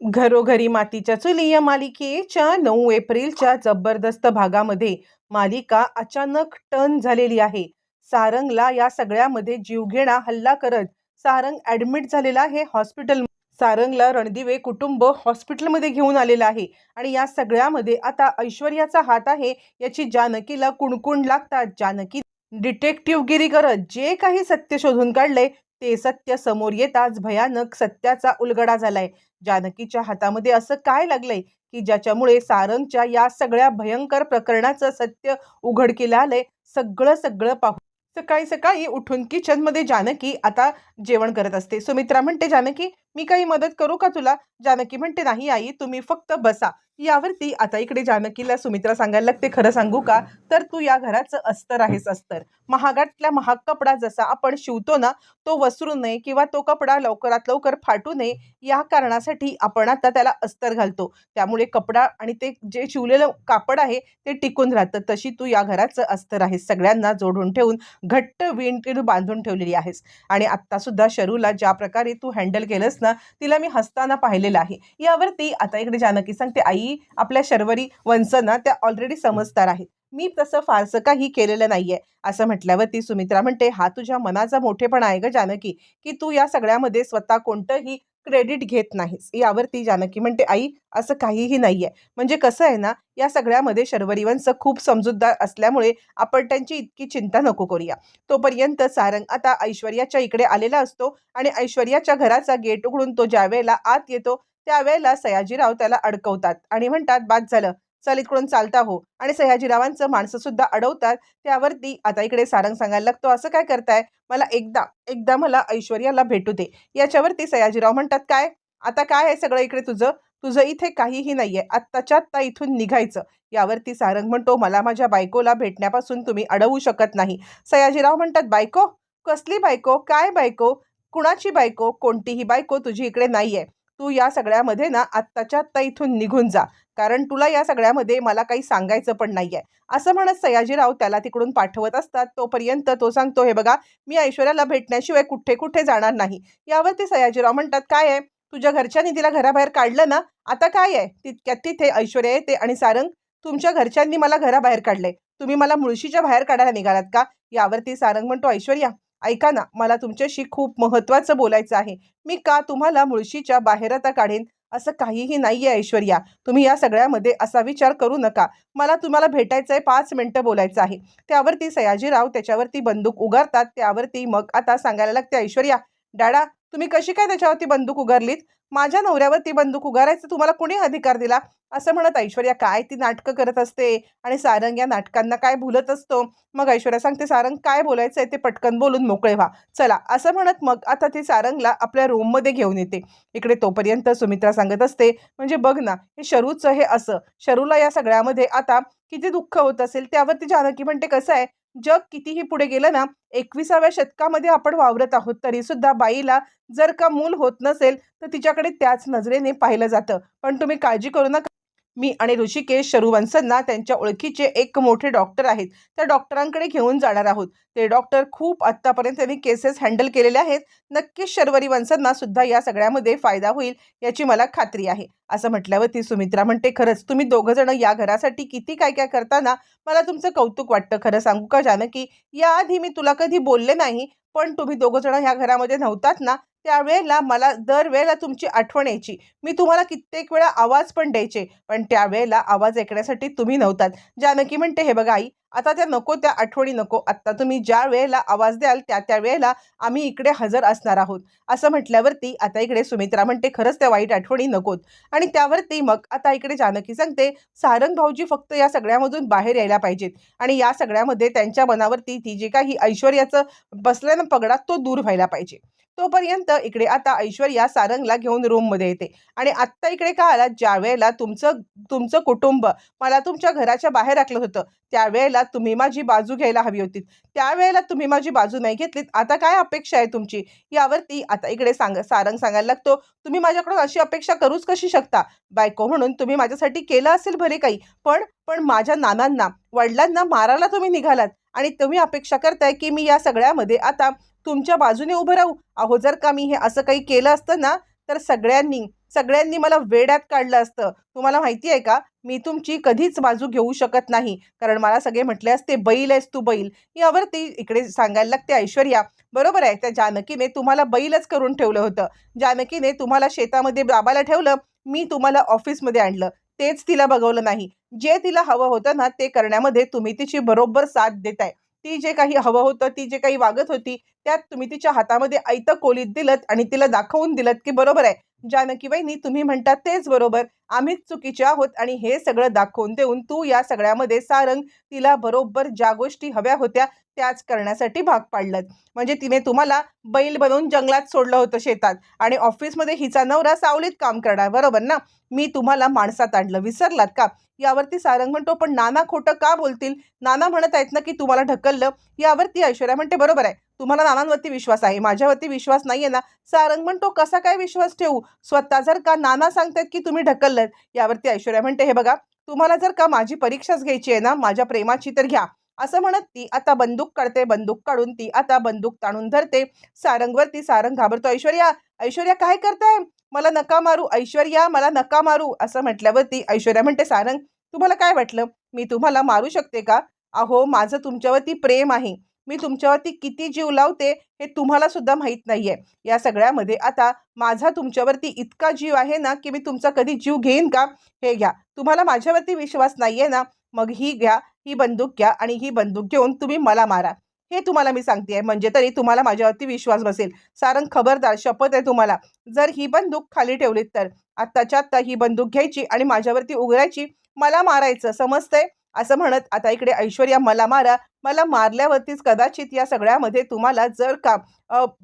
घरोघरी मातीच्या चुली या मालिकेच्या नऊ एप्रिलच्या जबरदस्त भागामध्ये मालिका अचानक टर्न झालेली आहे. सारंगला या सगळ्यामध्ये जीवघेणा हल्ला करत सारंग ॲडमिट झालेला आहे हॉस्पिटल. सारंगला रणदिवे कुटुंब हॉस्पिटलमध्ये घेऊन आलेलं आहे आणि या सगळ्यामध्ये आता ऐश्वर्याचा हात आहे याची जानकीला कुणकुण लागतात? जानकी डिटेक्टिव्हगिरी करत जे काही सत्य शोधून काढले ते सत्य समोर येताच भयानक सत्याचा उलगडा झालाय. जानकीच्या हातामध्ये असं काय लागलंय की ज्याच्यामुळे सारंगच्या या सगळ्या भयंकर प्रकरणाचं सत्य उघडकीला आलंय? सगळं सगळं पाहू. सकाळी सकाळी उठून किचनमध्ये जानकी आता जेवण करत असते. सुमित्रा म्हणते जानकी मी काही मदत करू का तुला? जानकी म्हणते नाही आई तुम्ही फक्त बसा. यावरती आता इकडे जानकीला सुमित्रा सांगायला लागते खरं सांगू का? तर तू या घराचं अस्तर आहेस अस्तर. महागातल्या महाग कपडा जसा आपण शिवतो ना तो वसरू नये किंवा तो कपडा लवकरात लवकर फाटू नये या कारणासाठी आपण आता त्याला अस्तर घालतो. त्यामुळे कपडा आणि ते जे शिवलेलं कापड आहे ते टिकून राहतं. तशी तू या घराचं अस्तर आहेस. सगळ्यांना जोडून ठेवून घट्ट विण बांधून ठेवलेली आहेस. आणि आत्तासुद्धा शरूला ज्या प्रकारे तू हँडल केलंस ना तिला मी हसताना पाहिलेलं आहे. यावरती आता इकडे जानकी सांगते आई आपल्या शर्वरी वंशना त्या ऑलरेडी समजदार आहेत. मी तसं फारसं काही केलेलं नाहीये असं म्हटल्यावरती सुमित्रा म्हणते हा तुझ्या मनाचा मोठेपणा आहे ग जानकी की तू या सगळ्यामध्ये स्वतः कोणतंही क्रेडिट घेत नाहीस. यावरती जानकी म्हणते आई असं काहीही नाहीये. म्हणजे कसं आहे ना या सगळ्यामध्ये शर्वरी वंश खूप समजूतदार असल्यामुळे आपण त्यांची इतकी चिंता नको करूया. तोपर्यंत सारंग आता ऐश्वर्याच्या इकडे आलेला असतो आणि ऐश्वर्याच्या घराचा गेट उघडून तो ज्या वेळेला आत येतो त्यावेळेला सयाजीराव त्याला अडकवतात आणि म्हणतात बाद झालं. चल इकडून चालता हो. आणि सयाजीरावांचं माणसं सुद्धा अडवतात. त्यावरती आता इकडे सारंग सांगायला लागतो. असं काय करताय? मला एकदा एकदा मला ऐश्वर्याला भेटू दे. याच्यावरती सयाजीराव म्हणतात काय? आता काय आहे सगळं इकडे तुझं? तुझं इथे काहीही नाहीये. आत्ताच्या आत्ता इथून निघायचं. यावरती सारंग म्हणतो मला माझ्या बायकोला भेटण्यापासून तुम्ही अडवू शकत नाही. सयाजीराव म्हणतात बायको? कसली बायको? काय बायको? कुणाची बायको? कोणतीही बायको तुझी इकडे नाहीये. तू या सगळ्यामध्ये ना आत्ताच्या आत्ता इथून निघून जा. कारण तुला या सगळ्यामध्ये मला काही सांगायचं पण नाही आहे असं म्हणत सयाजीराव त्याला तिकडून पाठवत असतात. तोपर्यंत तो सांगतो हे बघा मी ऐश्वर्याला भेटण्याशिवाय कुठे कुठे जाणार नाही. यावरती सयाजीराव म्हणतात काय आहे? तुझ्या घरच्यांनी तिला घराबाहेर काढलं ना? आता काय आहे? तितक्यात तिथे ऐश्वर्या येते आणि सारंग तुमच्या घरच्यांनी मला घराबाहेर काढले तुम्ही मला मुळशीच्या बाहेर काढायला निघालात का? यावरती सारंग म्हणतो ऐश्वर्या ऐका ना मला तुमच्याशी खूप महत्त्वाचं बोलायचं आहे. मी का तुम्हाला मुळशीच्या बाहेर आता काढेन? असं काहीही नाही आहे ऐश्वर्या. तुम्ही या सगळ्यामध्ये असा विचार करू नका. मला तुम्हाला भेटायचं आहे पाच मिनटं बोलायचं आहे. त्यावरती सयाजीराव त्याच्यावरती बंदूक उगारतात त्यावरती मग आता सांगायला लागते ऐश्वर्या डॅडा तुम्ही कशी काय त्याच्यावरती बंदूक उगारलीत? माझ्या नवऱ्यावरती बंदूक उगारायचं तुम्हाला कोणी अधिकार दिला? असं म्हणत ऐश्वर्या काय ती नाटकं करत असते आणि सारंग या नाटकांना काय भुलत असतो? मग ऐश्वर्या सांगते सारंग काय बोलायचं आहे ते पटकन बोलून मोकळे व्हा. चला. असं म्हणत मग आता ती सारंगला आपल्या रूममध्ये घेऊन येते. इकडे तोपर्यंत सुमित्रा सांगत असते म्हणजे बघ ना हे शरूचं हे असं. शरूला या सगळ्यामध्ये आता किती दुःख होत असेल त्यावरती जानकी म्हणते कसं आहे? जग कितीही पुढे गेलं ना एकविसाव्या शतकामध्ये आपण वावरत आहोत तरी सुद्धा बाईला जर का मूल होत नसेल तर तिच्याकडे त्याच नजरेने पाहिलं जातं. पण तुम्ही काळजी करू नका. मी आणि ऋषिकेश शरुवंसांना त्यांच्या ओळखीचे एक मोठे डॉक्टर आहेत. त्या डॉक्टरांकडे घेऊन जाणार आहोत. ते डॉक्टर खूप आत्तापर्यंत त्यांनी केसेस हँडल केलेले आहेत. नक्कीच शर्वरी वंसांना सुद्धा या सगळ्यामध्ये फायदा होईल याची मला खात्री आहे. असं म्हटल्यावर ती सुमित्रा म्हणते खरंच तुम्ही दोघं जण या घरासाठी किती काय काय करताना मला तुमचं कौतुक वाटतं. खरं सांगू का जानकी? याआधी मी तुला कधी बोलले नाही पण तुम्ही दोघं जण ह्या घरामध्ये नव्हतात ना त्यावेळेला मला दरवेळेला तुमची आठवण यायची. मी तुम्हाला कित्येक वेळा आवाज पण द्यायचे पण त्यावेळेला आवाज ऐकण्यासाठी तुम्ही नव्हतात. जानकी म्हणते हे बघा आई आता त्या नको त्या आठवणी नको. आत्ता तुम्ही ज्या वेळेला आवाज द्याल त्या त्या वेळेला आम्ही इकडे हजर असणार आहोत. असं म्हटल्यावरती आता इकडे सुमित्रा म्हणते खरंच त्या वाईट आठवणी नकोत. आणि त्यावरती मग आता इकडे जानकी सांगते सारंग भाऊजी फक्त या सगळ्यामधून बाहेर यायला पाहिजेत. आणि या सगळ्यामध्ये त्यांच्या मनावरती ती जे काही ऐश्वर्याचं बसल्यानं पगडा तो दूर व्हायला पाहिजे. तोपर्यंत इकडे आता ऐश्वर्या सारंगला घेऊन रूममध्ये येते. आणि आत्ता इकडे का आला ज्या वेळेला तुमचं तुमचं कुटुंब मला तुमच्या घराच्या बाहेर राखलं होतं त्यावेळेला तुम्ही माझी बाजू घ्यायला हवी होती. त्यावेळेला तुम्ही माझी बाजू नाही घेतलीत. आता काय अपेक्षा आहे तुमची? यावरती आता इकडे सांग सारंग सांगायला लागतो तुम्ही माझ्याकडून अशी अपेक्षा करूच कशी शकता? बायको म्हणून तुम्ही माझ्यासाठी केलं असेल भले काही पण पण माझ्या नानांना वडिलांना मारायला तुम्ही निघालात आणि तुम्ही अपेक्षा करताय की मी या सगळ्यामध्ये आता तुमच्या बाजूने उभं राहू. अहो जर का मी हे असं काही केलं असतं ना तर सगळ्यांनी सगळ्यांनी मला वेड्यात काढलं असतं. तुम्हाला माहिती आहे का? मी तुमची कधीच बाजू घेऊ शकत नाही. कारण मला सगळे म्हटले असते बैल आहेस तू बैल. यावरती इकडे सांगायला लागते ऐश्वर्या बरोबर आहे त्या जानकीने तुम्हाला बैलच करून ठेवलं होतं. जानकीने तुम्हाला शेतामध्ये दाबायला ठेवलं मी तुम्हाला ऑफिसमध्ये आणलं. तेच तिला बघवलं नाही. जे तिला हवं होतं ना ते करण्यामध्ये तुम्ही तिची बरोबर साथ देताय. ती जे काही हवं होतं ती जे काही वागत होती त्यात तुम्ही तिच्या हातामध्ये ऐतं कोलीत दिलत आणि तिला दाखवून दिलत की बरोबर आहे. जानकी वहिनी तुम्ही म्हणतात तेच बरोबर. आम्हीच चुकीचे आहोत आणि हे सगळं दाखवून देऊन तू या सगळ्यामध्ये सारंग तिला बरोबर ज्या गोष्टी हव्या होत्या त्याच करण्यासाठी भाग पाडलं म्हणजे तिने तुम्हाला बैल बनवून जंगलात सोडलं होतं शेतात आणि ऑफिसमध्ये हिचा नवरा सावलीत काम करणार बरोबर ना? मी तुम्हाला माणसात आणलं विसरलात का? यावरती सारंग म्हणतो पण नाना खोटं का बोलतील? नाना म्हणत आहेत ना की तुम्हाला ढकललं? यावरती ऐश्वर्या म्हणते बरोबर आहे. तुम्हाला नानांवरती विश्वास आहे. माझ्यावरती विश्वास नाही आहे ना. सारंग म्हणतो कसा काय विश्वास ठेवू? स्वतः जर का नाना सांगतायत की तुम्ही ढकललं यावरती ऐश्वर्या म्हणते हे बघा तुम्हाला जर का माझी परीक्षाच घ्यायची आहे ना माझ्या प्रेमाची तर घ्या. असं म्हणत ती आता बंदूक काढते बंदूक काढून ती आता बंदूक ताणून धरते. सारंगवरती सारंग घाबरतो ऐश्वर्या ऐश्वर्या काय करताय? मला नका मारू ऐश्वर्या मला नका मारू. असं म्हटल्यावरती ऐश्वर्या म्हणते सारंग तुम्हाला काय वाटलं? मी तुम्हाला मारू शकते का? अहो माझं तुमच्यावरती प्रेम आहे. मी तुमच्यावरती किती जीव लावते हे तुम्हाला सुद्धा माहीत आहे या सगळ्यामध्ये आता माझा तुमच्यावरती इतका जीव आहे ना की मी तुमचा कधी जीव घेईन का? हे घ्या. तुम्हाला माझ्यावरती विश्वास नाही आहे ना मग ही घ्या ही बंदूक घ्या आणि ही बंदूक घेऊन तुम्ही मला मारा. हे तुम्हाला मी सांगते आहे म्हणजे तरी तुम्हाला माझ्यावरती विश्वास बसेल. सारंग खबरदार शपथ आहे तुम्हाला. जर ही बंदूक खाली ठेवलीत तर. आत्ताच्या आत्ता ही बंदूक घ्यायची आणि माझ्यावरती उघडायची मला मारायचं समजतंय? असं म्हणत आता इकडे ऐश्वर्या मला मारा. मला मारल्यावरतीच कदाचित या सगळ्यामध्ये तुम्हाला जर का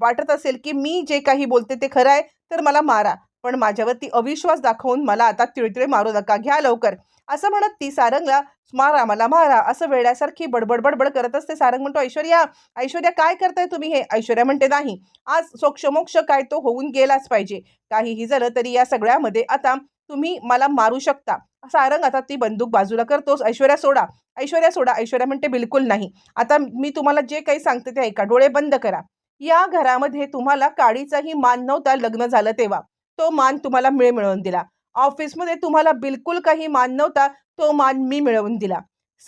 वाटत असेल की मी जे काही बोलते ते खरं आहे तर मला मारा. पण माझ्यावरती अविश्वास दाखवून मला आता तिळतिळे मारू नका. घ्या लवकर. असं म्हणत ती सारंगला मारा मला मारा. असं वेड्यासारखी बडबड बडबड करत असते सारंग. म्हणतो ऐश्वर्या ऐश्वर्या काय करताय तुम्ही हे? ऐश्वर्या म्हणते नाही. आज सोक्षमोक्ष काय तो होऊन गेलाच पाहिजे. काहीही झालं तरी या सगळ्यामध्ये आता तुम्ही मला मारू शकता. सारंग आता ती बंदूक बाजूला करतोस. ऐश्वर्या सोडा. ऐश्वर्या सोडा. ऐश्वर्या म्हणते बिलकुल नाही. आता मी तुम्हाला जे काही सांगते ते ऐका. डोळे बंद करा. या घरामध्ये तुम्हाला काडीचाही मान नव्हता लग्न झालं तेव्हा. तो मान तुम्हाला मिळ मिळवून दिला. ऑफिसमध्ये तुम्हाला बिलकुल काही मान नव्हता तो मान मी मिळवून दिला.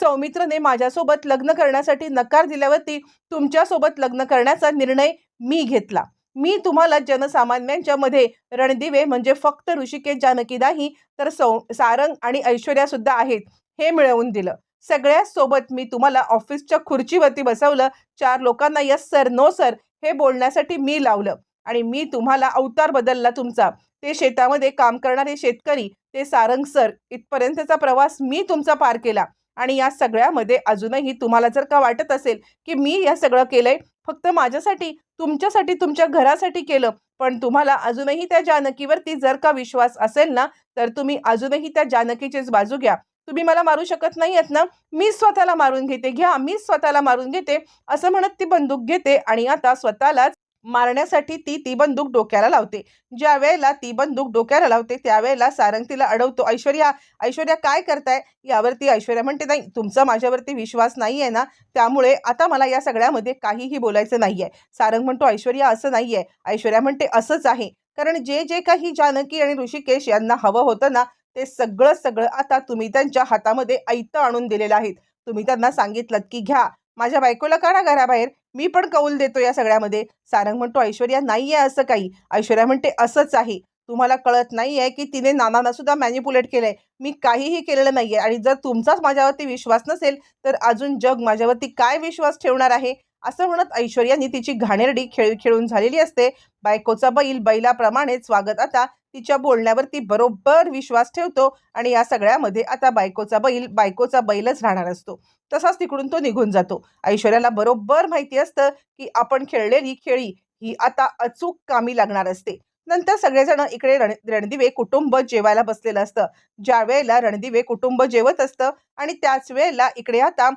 सौमित्रने माझ्यासोबत लग्न करण्यासाठी नकार दिल्यावरती तुमच्यासोबत लग्न करण्याचा निर्णय मी घेतला. मी तुम्हाला जनसामान्यांच्या मध्ये रणदिवे म्हणजे फक्त ऋषिकेश जानकी नाही तर सौ सारंग आणि ऐश्वर्या सुद्धा आहेत हे मिळवून दिलं. सगळ्या सोबत मी तुम्हाला ऑफिसच्या खुर्चीवरती बसवलं चार लोकांना यस सर नो सर हे बोलण्यासाठी मी लावलं. आणि मी तुम्हाला अवतार बदलला तुमचा. ते शेतामध्ये काम करणारे शेतकरी ते सारंग सर इथपर्यंतचा प्रवास मी तुमचा पार केला. आणि या सगळ्यामध्ये अजूनही तुम्हाला जर का वाटत असेल की मी या सगळं केलंय फक्त माझ्यासाठी तुमच्यासाठी तुमच्या घरासाठी केलं. पण तुम्हाला अजूनही त्या जानकीवरती जर का विश्वास असेल ना तर तुम्ही अजूनही त्या जानकीचीच बाजू घ्या. तुम्ही मला मारू शकत नाही आहेत ना मी स्वतःला मारून घेते. घ्या मी स्वतःला मारून घेते. असं म्हणत ती बंदूक घेते आणि आता स्वतःलाच मारण्यासाठी ती ती बंदूक डोक्याला लावते. ज्या वेळेला ती बंदूक डोक्याला लावते त्यावेळेला सारंग तिला अडवतो. ऐश्वर्या ऐश्वर्या काय करताय? यावरती ऐश्वर्या म्हणते नाही तुमचा माझ्यावरती विश्वास नाही आहे ना त्यामुळे आता मला या सगळ्यामध्ये काहीही बोलायचं नाही आहे सारंग म्हणतो ऐश्वर्या असं नाही आहे ऐश्वर्या म्हणते असंच आहे. कारण जे जे काही जानकी आणि ऋषिकेश यांना हवं होतं ना ते सगळं सगळं आता तुम्ही त्यांच्या हातामध्ये ऐतं आणून दिलेलं आहेत. तुम्ही त्यांना सांगितलं की घ्या माझ्या बायकोला काढा घराबाहेर? मी पण कौल देतो या सगळ्यामध्ये. सारंग म्हणतो ऐश्वर्या नाही आहे असं काही. ऐश्वर्या म्हणते असंच आहे. तुम्हाला कळत नाही आहे की तिने नानांना सुद्धा मॅन्युपुलेट केलंय. मी काहीही केलेलं नाही आहे आणि जर तुमचाच माझ्यावरती विश्वास नसेल तर अजून जग माझ्यावरती काय विश्वास ठेवणार आहे? असं म्हणत ऐश्वर्याने तिची घाणेरडी खेळ खेळून झालेली असते. बायकोचा बैल बैलाप्रमाणेच स्वागत आता तिच्या बोलण्यावरती बरोबर विश्वास ठेवतो आणि या सगळ्यामध्ये आता बायकोचा बैल बायकोचा बैलच राहणार असतो. तसाच तिकडून तो निघून जातो. ऐश्वर्याला बरोबर माहिती असतं की आपण खेळलेली खेळी ही आता अचूक कामी लागणार असते. नंतर सगळेजण इकडे रण रणदिवे कुटुंब जेवायला बसलेलं असतं. ज्या वेळेला रणदिवे कुटुंब जेवत असतं आणि त्याच वेळेला इकडे आता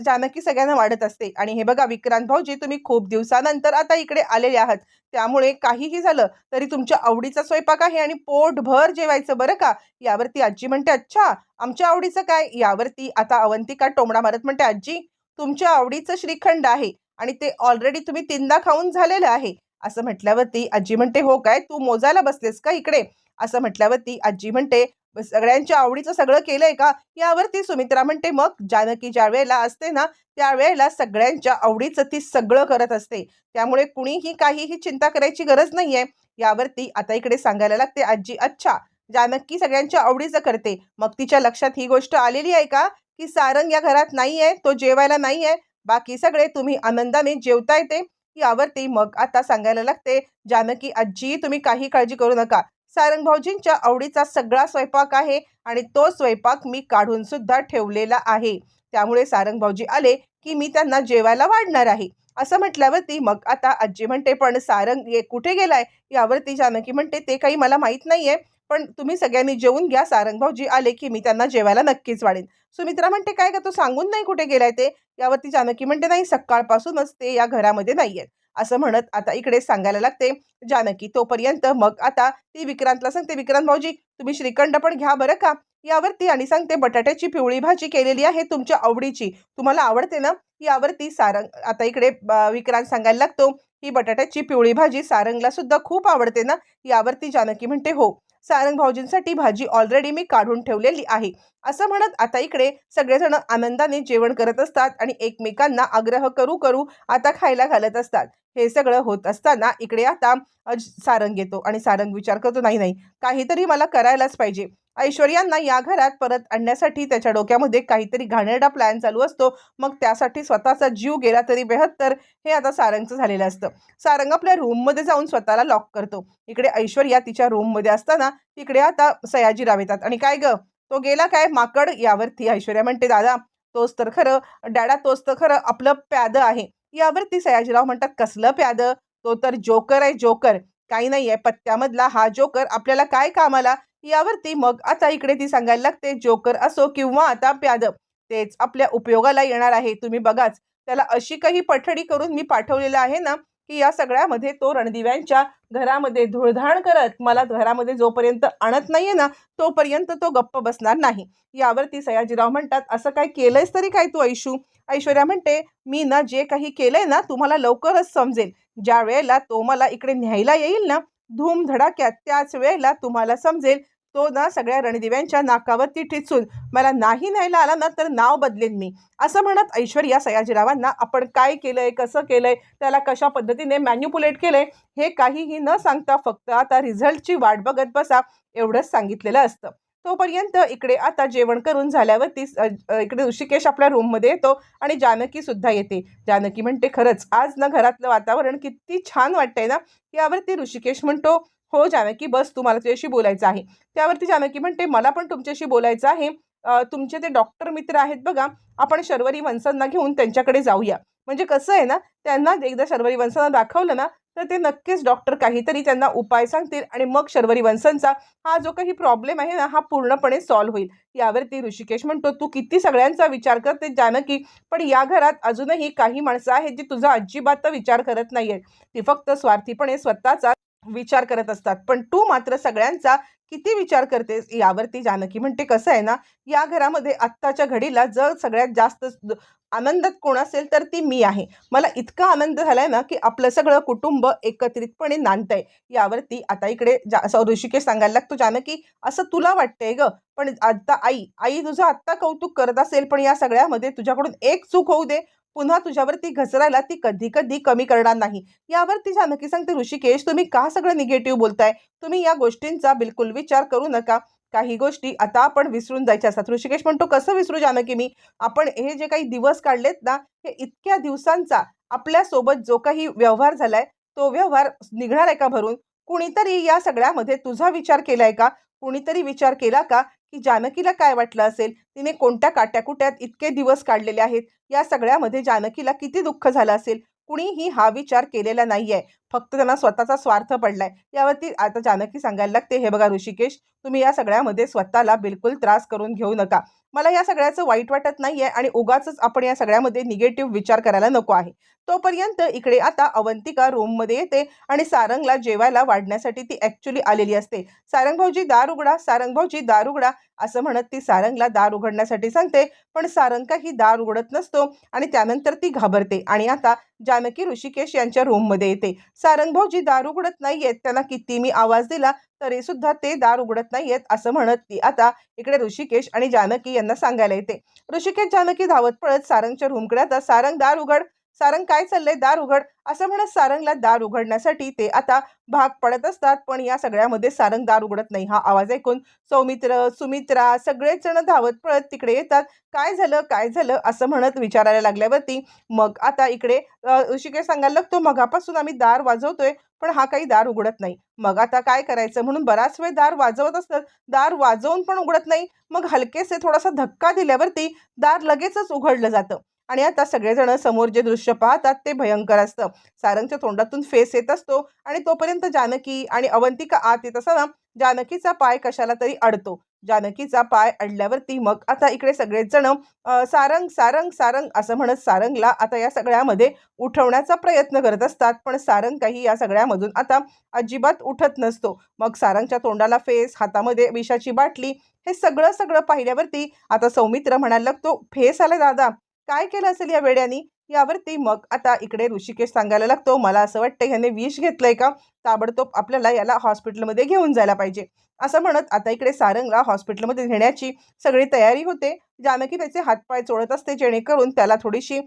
जानकी सगळ्यांना वाढत असते. आणि हे बघा विक्रांत भाऊजी तुम्ही खूप दिवसानंतर आता इकडे आलेले आहात. त्यामुळे काहीही झालं तरी तुमच्या आवडीचा स्वयंपाक आहे आणि पोटभर जेवायचं बरं का? यावरती आजी म्हणते अच्छा आमच्या आवडीचं काय? यावरती आता अवंतिका टोमडा मारत म्हणते आजी तुमच्या आवडीचं श्रीखंड आहे आणि ते ऑलरेडी तुम्ही तीनदा खाऊन झालेलं आहे. असं म्हटल्यावरती आजी म्हणते हो काय? तू मोजायला बसलेस का इकडे? असं म्हटल्यावरती आजी म्हणते सगळ्यांच्या आवडीचं सगळं केलंय का? यावरती सुमित्रा म्हणते मग जानकी ज्या वेळेला असते ना त्यावेळेला सगळ्यांच्या आवडीचं ती सगळं करत असते. त्यामुळे कुणीही काहीही चिंता करायची गरज नाहीये. यावरती आता इकडे सांगायला लागते आजी अच्छा जानकी सगळ्यांच्या आवडीचं करते. मग तिच्या लक्षात ही गोष्ट आलेली आहे का? की सारंग या घरात नाहीये तो जेवायला नाहीये. बाकी सगळे तुम्ही आनंदाने जेवता येते यावरती मग आता सांगायला लागते जानकी आजी तुम्ही काही काळजी करू नका. सारंग भाऊजींच्या आवडीचा सगळा स्वयंपाक आहे आणि तो स्वयंपाक मी काढून सुद्धा ठेवलेला आहे. त्यामुळे सारंग भाऊजी आले की मी त्यांना जेवायला वाढणार आहे. असं म्हटल्यावरती मग आता आजी म्हणते पण सारंग ये कुठे गेलाय? यावरती जानकी म्हणते ते काही मला माहीत नाहीये. पण तुम्ही सगळ्यांनी जेवून घ्या सारंग भाऊजी आले की मी त्यांना जेवायला नक्कीच वाढेन. सुमित्रा म्हणते काय का तू सांगून नाही कुठे गेलाय ते? यावरती जानकी म्हणते नाही सकाळपासूनच ते या घरामध्ये नाहीयेत. असं म्हणत आता इकडे सांगायला लागते जानकी तोपर्यंत मग आता ती विक्रांतला सांगते विक्रांत भाऊजी तुम्ही श्रीखंड पण घ्या बरं का? यावरती आणि सांगते बटाट्याची पिवळी भाजी केलेली आहे तुमच्या आवडीची. तुम्हाला आवडते ना? यावरती सारंग आता इकडे विक्रांत सांगायला लागतो ही बटाट्याची पिवळी भाजी सारंगला सुद्धा खूप आवडते ना? यावरती जानकी म्हणते हो. सारंग भाऊजींसाठी भाजी ऑलरेडी मी काढून ठेवलेली आहे. असं म्हणत आता इकडे सगळेजण आनंदाने जेवण करत असतात आणि एकमेकांना आग्रह करू करू आता खायला घालत असतात. हे सगळं होत असताना इकडे आता सारंग येतो आणि सारंग विचार करतो नाही नाही काहीतरी मला करायलाच पाहिजे. ऐश्वर्यांना या घरात परत आणण्यासाठी त्याच्या डोक्यामध्ये काहीतरी घाणेरडा प्लॅन चालू असतो. मग त्यासाठी स्वतःचा जीव गेला तरी बेहत्तर हे आता सारंगचं झालेलं असतं. सारंग आपल्या रूममध्ये जाऊन स्वतःला लॉक करतो. इकडे ऐश्वर्या तिच्या रूममध्ये असताना तिकडे आता सयाजीराव येतात आणि काय ग? तो गेला काय? माकड यावरती. ऐश्वर्या म्हणते दादा तोच तर खरं. डॅडा तोच तर खरं. आपलं प्याद आहे. यावरती सयाजीराव म्हणतात कसलं प्याद? तो तर जोकर आहे जोकर. काही नाही आहे पत्त्यामधला हा जोकर आपल्याला काय कामाला? यावरती मग आता इकडे ती सांगायला लागते जोकर असो किंवा आता प्यादव तेच आपल्या उपयोगाला येणार आहे. तुम्ही बघाच त्याला अशी काही पठडी करून मी पाठवलेलं आहे ना की या सगळ्यामध्ये तो रणदिव्यांच्या घरामध्ये धुळधाण करत मला घरामध्ये जोपर्यंत आणत नाहीये ना तोपर्यंत तो गप्प बसणार नाही. यावरती सयाजीराव म्हणतात असं काय केलंयस तरी काय तू ऐशू? ऐश्वर्या म्हणते मी ना जे काही केलंय ना तुम्हाला लवकरच समजेल. ज्या वेळेला तो मला इकडे न्यायला येईल ना धूमधडाक्यात त्याच वेळेला तुम्हाला समजेल तो ना सगळ्या रणदिव्यांच्या नाकावरती ठिचून मला नाही न्यायला आला ना तर नाव बदलेन मी. असं म्हणत ऐश्वर्या सयाजीरावांना आपण काय केलंय कसं केलंय त्याला कशा पद्धतीने मॅन्युपुलेट केलंय हे काहीही न सांगता फक्त आता रिझल्टची वाट बघत बसा एवढंच सांगितलेलं असतं. तोपर्यंत इकडे आता जेवण करून झाल्यावरती इकडे ऋषिकेश आपल्या रूममध्ये येतो आणि जानकी सुद्धा येते. जानकी म्हणते खरंच आज ना घरातलं वातावरण किती छान वाटतंय ना. यावरती ऋषिकेश म्हणतो हो जानकी बस तू मला तुझ्याशी बोलायचं आहे. त्यावरती जानकी म्हणते मला पण तुमच्याशी बोलायचं आहे. तुमचे ते डॉक्टर मित्र आहेत बघा आपण शर्वरी वंसांना घेऊन त्यांच्याकडे जाऊया. म्हणजे कसं आहे ना त्यांना एकदा शर्वरी वंशांना दाखवलं ना तर ते नक्कीच डॉक्टर काहीतरी त्यांना उपाय सांगतील आणि मग शर्वरी वंशांचा हा जो काही प्रॉब्लेम आहे ना हा पूर्णपणे सॉल्व्ह होईल. यावरती ऋषिकेश म्हणतो तू किती सगळ्यांचा विचार करते जानकी पण या घरात अजूनही काही माणसं आहेत जी तुझा अजिबात विचार करत नाही ती फक्त स्वार्थीपणे स्वतःचा विचार करत असतात. पण तू मात्र सगळ्यांचा किती विचार करतेस यावरती जानकी म्हणते कसं आहे ना या घरामध्ये आत्ताच्या घडीला जर सगळ्यात जास्त आनंदात कोण असेल तर ती मी आहे. मला इतका आनंद झालाय ना की आपलं सगळं कुटुंब एकत्रितपणे नांदतंय. यावरती आता इकडे जा असं ऋषिकेश सांगायला लागतो जानकी असं तुला वाटतंय ग पण आता आई आई तुझं आत्ता कौतुक करत असेल पण या सगळ्यामध्ये तुझ्याकडून एक चूक होऊ दे पुन्हा तुझ्यावरती घसरायला ती कधी कधी कमी करणार नाही. यावरती जानकी सांगते ऋषिकेश तुम्ही का सगळं निगेटिव्ह बोलताय? तुम्ही या गोष्टींचा बिलकुल विचार करू नका. काही गोष्टी आता आपण विसरून जायच्या असतात. ऋषिकेश म्हणतो कसं विसरू जानकी मी? आपण हे जे काही दिवस काढलेत ना हे इतक्या दिवसांचा आपल्यासोबत जो काही व्यवहार झालाय तो व्यवहार निघणार आहे का भरून? कुणीतरी या सगळ्यामध्ये तुझा विचार केलाय का? कुणीतरी विचार केला का की जानकीला काय वाटलं असेल? तिने कोणत्या काट्याकुट्यात इतके दिवस काढलेले आहेत? या सगळ्यामध्ये जानकीला किती दुःख झालं असेल? कुणीही हा विचार केलेला नाहीये. फक्त त्यांना स्वतःचा स्वार्थ पडलाय. यावरती आता जानकी सांगायला लागते हे बघा ऋषिकेश तुम्ही या सगळ्यामध्ये स्वतःला बिलकुल त्रास करून घेऊ नका. मला या सगळ्याचं वाईट वाटत नाहीये आणि उगाच आपण या सगळ्यामध्ये निगेटिव्ह विचार करायला नको आहे. तोपर्यंत इकडे आता अवंतिका रूममध्ये येते आणि सारंगला जेवायला वाढण्यासाठी ती ॲक्च्युली आलेली असते. सारंग भाऊजी दार उघडा सारंग भाऊजी दार उघडा. असं म्हणत ती सारंगला दार उघडण्यासाठी सांगते पण सारंग काही दार उघडत नसतो आणि त्यानंतर ती घाबरते आणि आता जानकी ऋषिकेश यांच्या रूममध्ये येते. सारंग भाऊजी दार उघडत नाहीयेत. त्यांना किती मी आवाज दिला तरी सुद्धा ते दार उघडत नाहीयेत असं म्हणत ती. आता इकडे ऋषिकेश आणि जानकी यांना सांगायला येते. ऋषिकेश जानकी धावत पळत सारंगच्या रूमकडे आता सारंग दार उघड. सारंग काय चाललंय? दार उघड. असं म्हणत सारंगला दार उघडण्यासाठी ते आता भाग पडत असतात पण या सगळ्यामध्ये सारंग दार उघडत नाही. हा आवाज ऐकून सौमित्र सुमित्रा सगळेच जण धावत पळत तिकडे येतात. काय झालं? काय झालं? असं म्हणत विचारायला लागल्यावरती मग आता इकडे ऋषिकेश सांगायला लागतो मगापासून आम्ही दार वाजवतोय पण हा काही दार उघडत नाही. मग आता काय करायचं? म्हणून बराच वेळ दार वाजवत असतात. दार वाजवून पण उघडत नाही. मग हलकेसे थोडासा धक्का दिल्यावरती दार लगेचच उघडलं जातं. आणि आता सगळेजण समोर जे दृश्य पाहतात ते भयंकर असतं. सारंगच्या तोंडातून फेस येत असतो आणि तोपर्यंत जानकी आणि अवंतिका आत येत असताना जानकीचा पाय कशाला तरी अडतो. जानकीचा पाय अडल्यावरती मग आता इकडे सगळेजण सारंग सारंग सारंग असं म्हणत सारंगला आता या सगळ्यामध्ये उठवण्याचा प्रयत्न करत असतात. पण सारंग काही या सगळ्यामधून आता अजिबात उठत नसतो. मग सारंगच्या तोंडाला फेस हातामध्ये विषाची बाटली हे सगळं सगळं पाहिल्यावरती आता सौमित्र म्हणायला लागतो फेस आला दादा काय केलं असेल या वेड्यानी? यावरती मग आता इकडे ऋषिकेश सांगायला लागतो. मला असं वाटतं ह्याने विष घेतलंय का? ताबडतोब आपल्याला याला हॉस्पिटलमध्ये घेऊन जायला पाहिजे. असं म्हणत आता इकडे सारंगला हॉस्पिटलमध्ये नेण्याची सगळी तयारी होते. जानकी त्याचे हातपाय चोळत असते जेणेकरून त्याला थोडीशी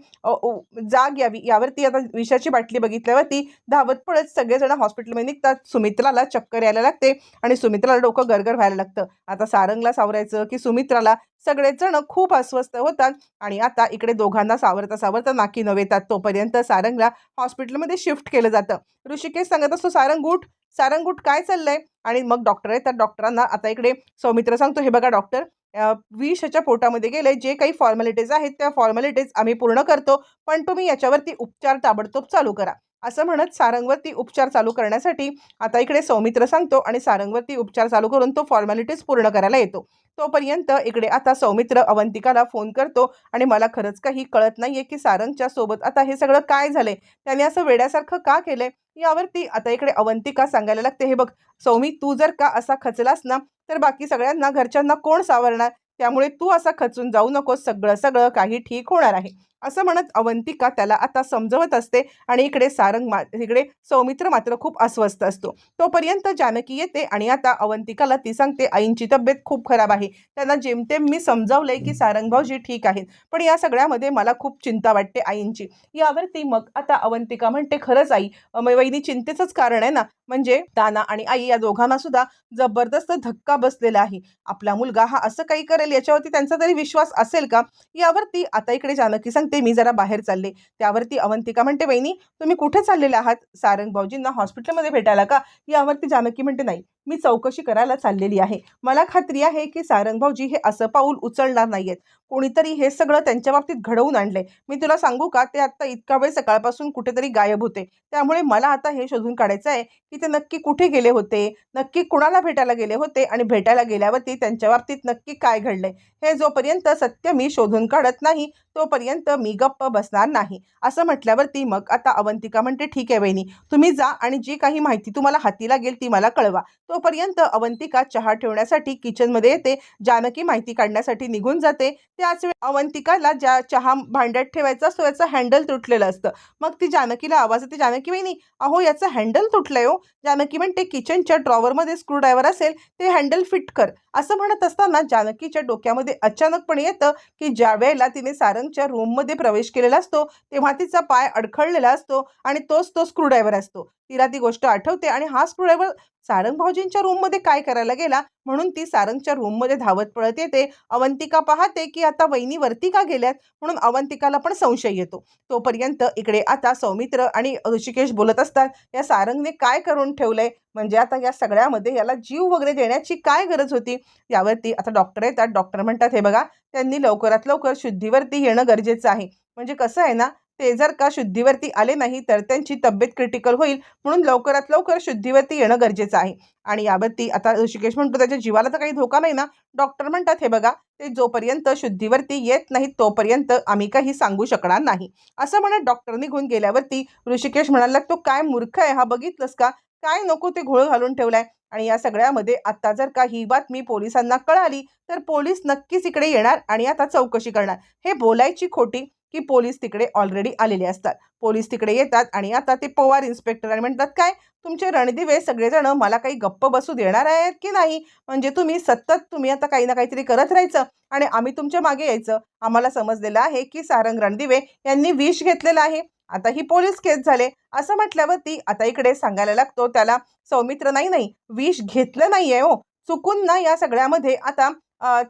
जाग यावी. यावरती आता विषाची बाटली बघितल्यावरती धावत पळत सगळेजण हॉस्पिटलमध्ये निघतात. सुमित्राला चक्कर यायला लागते आणि सुमित्राला डोकं गरगर व्हायला लागतं. आता सारंगला सावरायचं की सुमित्राला सगळेजण खूप अस्वस्थ होतात आणि आता इकडे दोघांना सावरता सावरता नाकी नवेतात. तोपर्यंत सारंगला हॉस्पिटलमध्ये शिफ्ट केलं जातं. ऋषिकेश सांगत असतो सारंग उठ. सारंगूट काय चाललंय? आणि मग डॉक्टर आहे त्या डॉक्टरांना आता इकडे सौमित्र सांगतो. हे बघा डॉक्टर अ, ह्याच्या पोटामध्ये गेले. जे काही फॉर्मॅलिटीज आहेत त्या फॉर्मॅलिटीज आम्ही पूर्ण करतो. पण तुम्ही याच्यावरती उपचार ताबडतोब चालू करा. असं म्हणत सारंगवरती उपचार चालू करण्यासाठी आता इकडे सौमित्र सांगतो आणि सारंगवरती उपचार चालू करून तो फॉर्मॅलिटीज पूर्ण करायला येतो. तोपर्यंत इकडे आता सौमित्र अवंतिकाला फोन करतो आणि मला खरंच काही कळत नाहीये की सारंगच्या सोबत आता हे सगळं काय झालंय? त्याने असं वेड्यासारखं का केलंय? यावरती आता इकडे अवंतिका सांगायला लागते हे बघ सौमी तू जर का असा खचलास ना तर बाकी सगळ्यांना घरच्यांना कोण सावरणार? त्यामुळे तू असा खचून जाऊ नकोस सगळं सगळं काही ठीक होणार आहे. असं म्हणत अवंतिका त्याला आता समजवत असते आणि इकडे सारंग मा इकडे सौमित्र मात्र खूप अस्वस्थ असतो. तोपर्यंत जानकी येते आणि आता अवंतिकाला ती सांगते आईंची तब्येत खूप खराब आहे. त्यांना जेमतेम मी समजावलंय की सारंग भाऊजी ठीक आहेत पण या सगळ्यामध्ये मला खूप चिंता वाटते आईंची. यावरती मग आता अवंतिका म्हणते खरंच आई वहिनी चिंतेचंच कारण आहे ना. म्हणजे दाना आणि आई या दोघांना सुद्धा जबरदस्त धक्का बसलेला आहे. आपला मुलगा हा असं काही करेल याच्यावरती त्यांचा तरी विश्वास असेल का? यावरती आता इकडे जानकी सांगते मी जरा बाहेर चालले. त्यावरती अवंतिका म्हणते वहिनी तुम्ही कुठे चाललेले आहात? सारंग भाऊजींना हॉस्पिटलमध्ये भेटायला का? यावरती जानकी म्हणते नाही मी चौकशी करायला चाललेली आहे. मला खात्री आहे की सारंग भाऊजी हे असं पाऊल उचलणार नाहीयेत. कोणीतरी हे सगळं त्यांच्या बाबतीत घडवून आणलंय. मी तुला सांगू का ते आता इतका वेळ सकाळपासून कुठेतरी गायब होते. त्यामुळे मला आता हे शोधून काढायचं आहे की ते नक्की कुठे गेले होते नक्की कुणाला भेटायला गेले होते आणि भेटायला गेल्यावरती त्यांच्या बाबतीत नक्की काय घडलंय. हे जोपर्यंत सत्य मी शोधून काढत नाही तोपर्यंत मी गप्प बसणार नाही. असं म्हटल्यावरती मग आता अवंतिका म्हणते ठीक आहे वहिनी तुम्ही जा आणि जी काही माहिती तुम्हाला हाती लागेल ती मला कळवा. तोपर्यंत अवंतिका चहा ठेवण्यासाठी किचनमध्ये येते. जानकी माहिती काढण्यासाठी निघून जाते. त्याच वेळी अवंतिकाला ज्या चहा भांड्यात ठेवायचा असतो याचं हँडल तुटलेलं असतं. मग ती जानकीला आवाज येते जानकी वहिनी अहो याचं हँडल तुटलंय हो. जानकी म्हणते किचनच्या ड्रॉवरमध्ये स्क्रूड्रायव्हर असेल ते हँडल फिट कर. असं म्हणत असताना जानकीच्या डोक्यामध्ये अचानकपणे येतं की ज्या वेळेला तिने सारंगच्या रूममध्ये प्रवेश केलेला असतो तेव्हा तिचा पाय अडखळलेला असतो आणि तोच तो स्क्रूड्रायव्हर असतो. तिला ती गोष्ट आठवते आणि हाच स्क्रूड्रायव्हर सारंग भाऊजींच्या रूममध्ये काय करायला गेला? म्हणून ती सारंगच्या रूममध्ये धावत पळत येते. अवंतिका पाहते की आता वहिनी वरती का गेल्यात? म्हणून अवंतिकाला पण संशय येतो. तोपर्यंत इकडे आता सौमित्र आणि ऋषिकेश बोलत असतात या सारंगने काय करून ठेवलंय? म्हणजे आता या सगळ्यामध्ये याला जीव वगैरे देण्याची काय गरज होती? यावरती आता डॉक्टर येतात. डॉक्टर म्हणतात हे बघा त्यांनी लवकरात लवकर शुद्धीवरती येणं गरजेचं आहे. म्हणजे कसं आहे ना ते जर का शुद्धीवरती आले नाही तर त्यांची तब्येत क्रिटिकल होईल म्हणून लवकरात लवकर शुद्धीवरती येणं गरजेचं आहे. आणि यावरती आता ऋषिकेश म्हणतो त्याच्या जीवाला तर काही धोका नाही ना. डॉक्टर म्हणतात हे बघा ते जोपर्यंत शुद्धीवरती येत नाहीत तोपर्यंत आम्ही काही सांगू शकणार नाही. असं म्हणत डॉक्टर निघून गेल्यावरती ऋषिकेश म्हणाला तो काय मूर्ख आहे? हा बघितलंस का? काय नको ते घोळ घालून ठेवलाय? आणि या सगळ्यामध्ये आता जर का ही बातमी पोलिसांना कळाली तर पोलीस नक्कीच इकडे येणार आणि आता चौकशी करणार. हे बोलायची खोटी की पोलीस तिकडे ऑलरेडी आलेले असतात. पोलीस तिकडे येतात आणि आता ते पवार इन्स्पेक्टर आणि म्हणतात काय? तुमचे रणदिवे सगळेजण मला काही गप्प बसू देणार आहेत की नाही? म्हणजे तुम्ही सतत तुम्ही आता काही ना काहीतरी करत राहायचं आणि आम्ही तुमच्या मागे यायचं. आम्हाला समजलेलं आहे की सारंग रणदिवे यांनी विष घेतलेलं आहे. आता ही पोलीस केस झाले. असं म्हटल्यावरती आता इकडे सांगायला लागतो त्याला सौमित्र नाही नाही विष घेतलं नाहीये हो. चुकून ना या सगळ्यामध्ये आता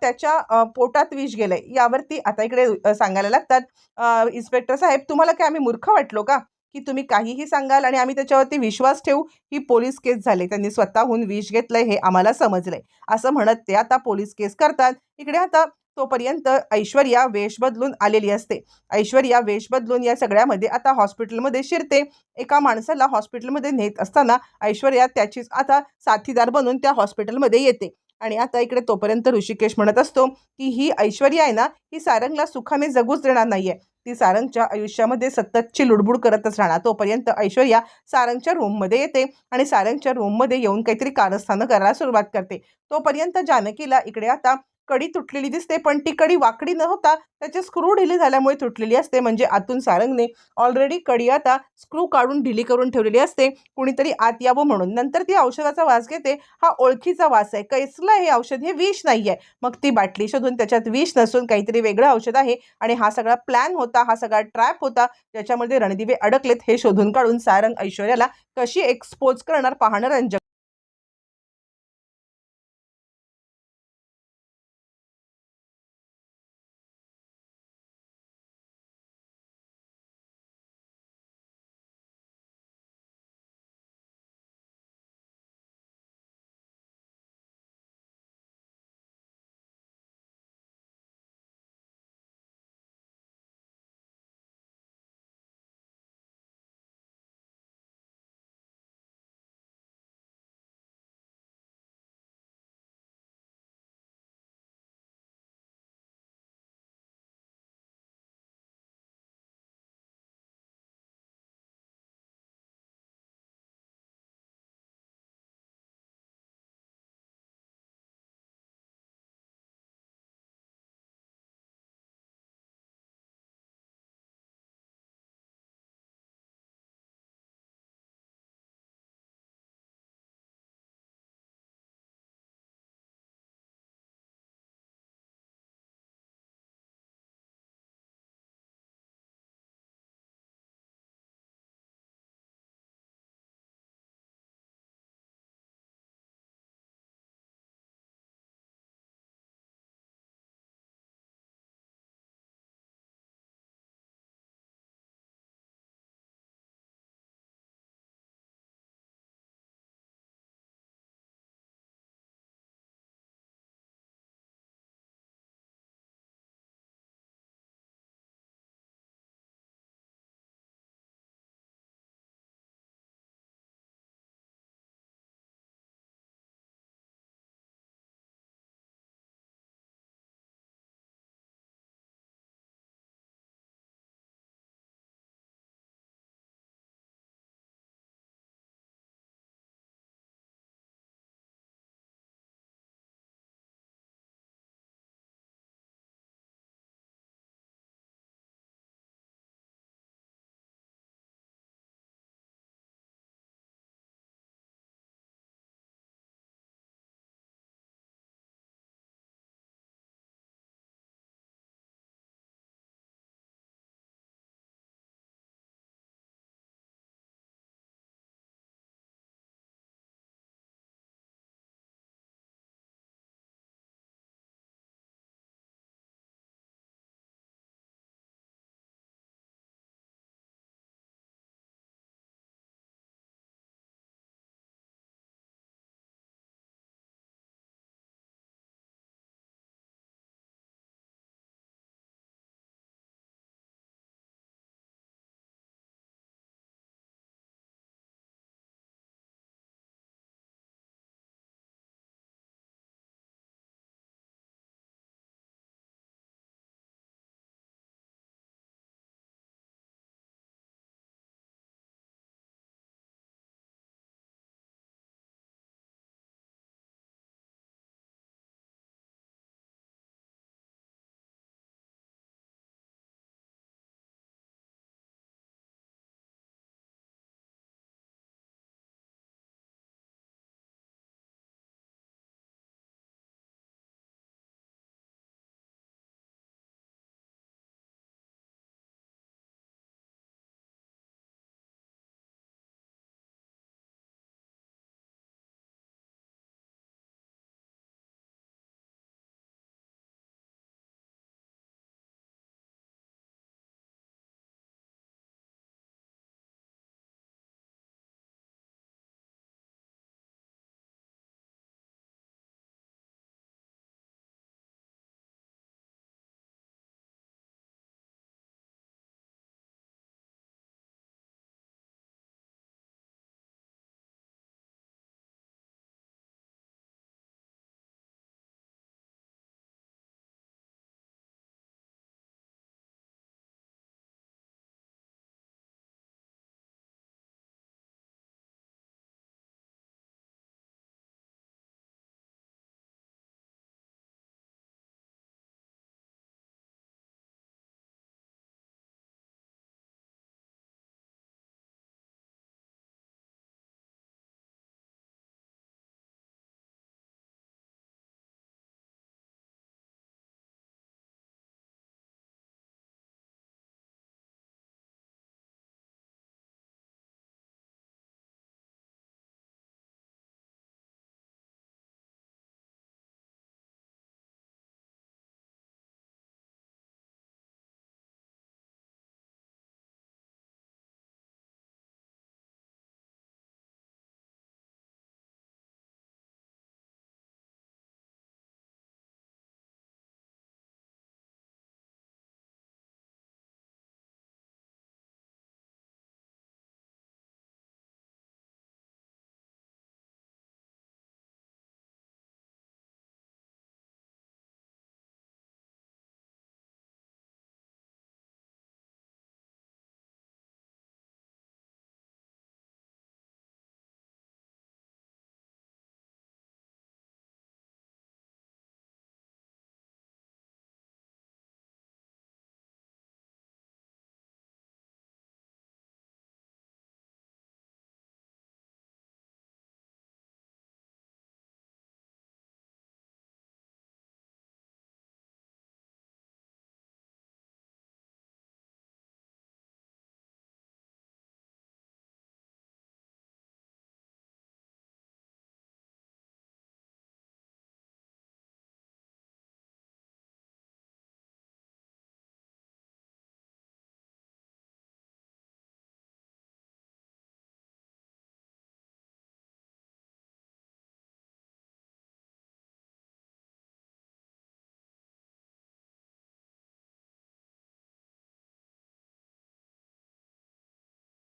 त्याच्या पोटात विष गेलंय. यावरती आता इकडे सांगायला लागतात. इन्स्पेक्टर साहेब तुम्हाला काय आम्ही मूर्ख वाटलो का? की तुम्ही काहीही सांगाल आणि आम्ही त्याच्यावरती विश्वास ठेवू ही पोलीस केस झाली. त्यांनी स्वतःहून विष घेतलंय हे आम्हाला समजलंय. असं म्हणत ते आता पोलीस केस करतात. इकडे आता तोपर्यंत ऐश्वर्या वेश बदलून आलेली असते. ऐश्वर्या वेश बदलून या सगळ्यामध्ये आता हॉस्पिटलमध्ये शिरते. एका माणसाला हॉस्पिटलमध्ये नेत असताना ऐश्वर्या त्याचीच आता साथीदार बनून त्या हॉस्पिटलमध्ये येते. आणि आता इकडे तोपर्यंत ऋषिकेश म्हणत असतो की ही ऐश्वर्या आहे ना ही सारंगला सुखाने जगूच देणार नाहीये. ती सारंगच्या आयुष्यामध्ये सततची लुडबुड करतच राहणार. तोपर्यंत ऐश्वर्या सारंगच्या रूममध्ये येते आणि सारंगच्या रूममध्ये येऊन काहीतरी कारस्थानं करायला सुरुवात करते. तोपर्यंत जानकीला इकडे आता कडी तुटलेली दिसते पण ती कडी वाकडी न होता त्याचे स्क्रू ढिली झाल्यामुळे तुटलेली असते. म्हणजे आतून सारंगने ऑलरेडी कडी आता स्क्रू काढून ढिली करून ठेवलेली असते. कुणीतरी आत यावं म्हणून. नंतर ती औषधाचा वास घेते. हा ओळखीचा वास आहे. कैसला हे औषध? हे विष नाही आहे मग ती बाटली शोधून त्याच्यात विष नसून काहीतरी वेगळं औषध आहे. आणि हा सगळा प्लॅन होता. हा सगळा ट्रॅप होता. ज्याच्यामध्ये रणदिवे अडकलेत हे शोधून काढून सारंग ऐश्वर्याला कशी एक्सपोज करणार? पाहणं रंजक